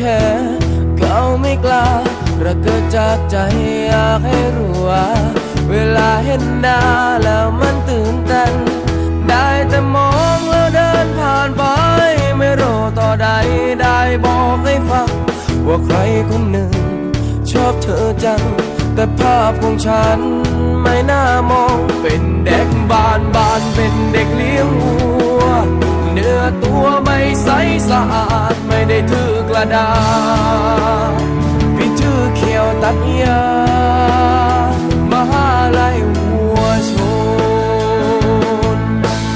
แค่เขาไม่กล้าระเกิดจากใจอยากให้รู้ว่า เวลาเห็นหน้าแล้วมันตื่นเต้นได้แต่มองแล้วเดินผ่านไป ไม่รู้ต่อใดได้บอกให้ฟัง ว่าใครคนหนึ่ง ชอบเธอจัง แต่ภาพของฉันไม่น่ามอง เป็นเด็กบ้านบ้านเป็นเด็กเลี้ยงวัว เนื้อตัวไม่ใสสะอาดไม่ได้ถือ ดาษพี่ถือเขียวตัดยามหาลัยวัวชน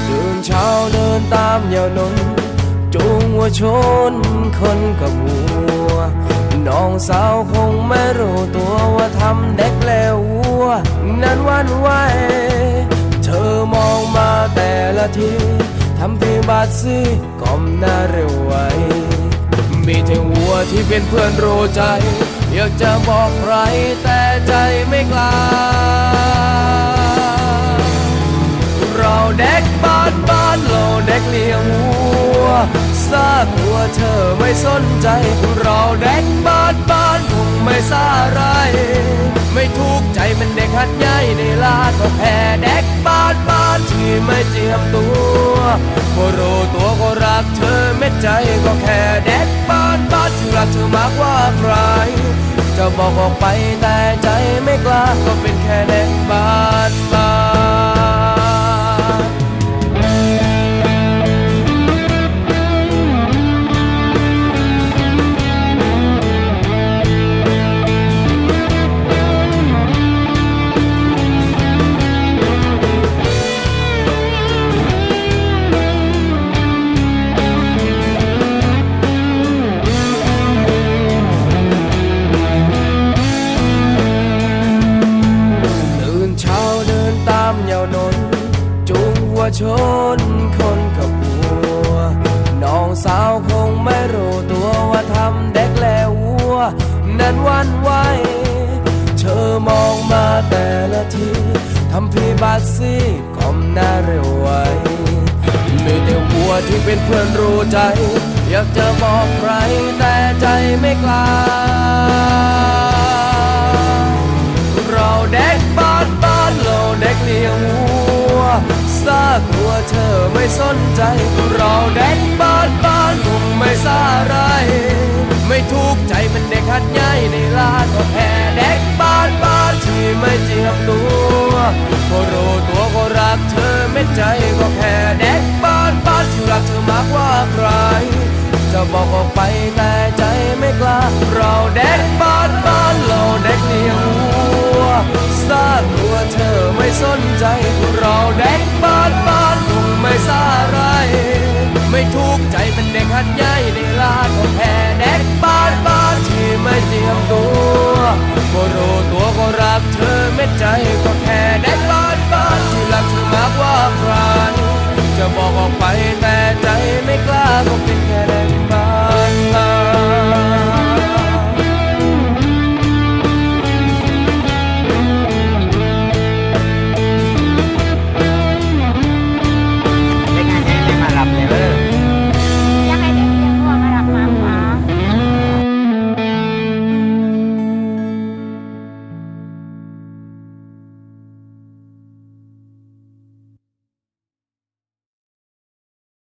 เดินเช้าเดินตามยาวนนจูงวัวชนคนกับวัว น้องสาวคงไม่รู้ตัวว่าทำเด็กแล้ววัว นั้นวันไหวเธอมองมาแต่ละทีทำเพียงบาดซีก้มหน้าเร็วไว มีแต่วัวที่เป็นเพื่อนรู้ใจ อยากจะบอกใครแต่ใจไม่กล้า เราเด็กบ้านบ้านเราเด็กเลี้ยงวัวซากวัวเธอไม่สนใจ เราเด็กบ้านบ้านคงไม่สาไร ไม่ถูกใจมันเด็กหัดใหญ่ในลาดก็แพ้เด็กบ้านบ้านที่ไม่เจียมตัวก็รู้ตัวก็รักเธอเม็ดใจก็แค่เด็กบ้านบ้านที่รัก เธอมากกว่าใคร จะบอกออกไปแต่ใจไม่กล้าก็เป็นแค่เด็กบ้านมา ชนคนกับวัว น้องสาวคงไม่รู้ตัวว่าทำเด็กแล้ววัว นั้นวันไหวเธอมองมาแต่ละทีทำพีบาดซีก้มหน้าเร็วไวมีแต่วัวที่เป็นเพื่อนรู้ใจ อยากจะบอกใครแต่ใจไม่กล้า ซากวัวเธอไม่สนใจ เราเด็กบ้านบ้านคงไม่สาไรไม่ถูกใจมันเด็กหัดใหญ่ในลาดก็แพ้เด็กบ้านบ้านที่ไม่เจียมตัวก็รู้ตัวก็รักเธอเม็ดใจก็แค่เด็กบ้านบ้านที่รักเธอมากกว่าใคร จะบอกออกไปแต่ใจไม่กล้า เราเด็กบ้านบ้านเราเด็กเลี้ยงวัวซากวัวเธอไม่สนใจ